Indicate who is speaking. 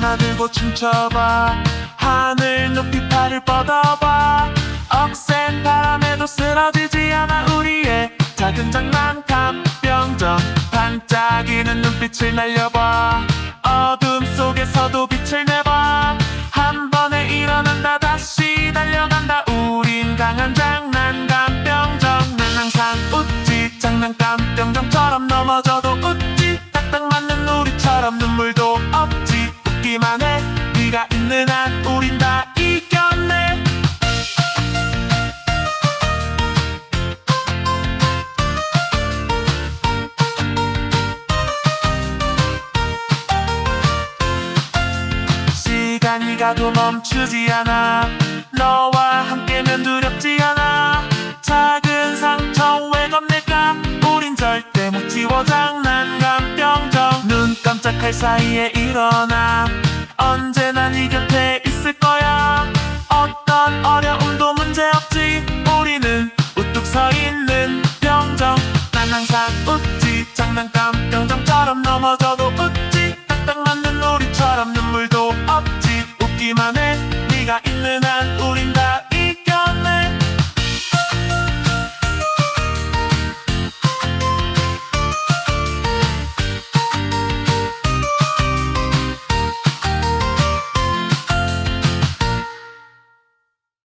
Speaker 1: 들고 춤춰봐. 하늘 높이 팔을 뻗어봐. 억센 바람에도 쓰러지지 않아 우리의 작은 장난감 병정 반짝이는 눈빛을 날려봐. 어둠 속에서도 빛을 내봐. 한 번에 일어난다 다시 달려간다. 우린 강한 장난감 병정 난 항상 웃지 장난감 병정처럼 넘어져도 해 네가 있는 한 우린 다 이겼네. 시간이 가도 멈추지 않아. 너와 함께면 두렵지 않아. 작은 상처 왜 겁낼까? 우린 절대 못 지워 장난감 병정. 눈 깜짝할 사이에 일어나 가있는 한 우린 다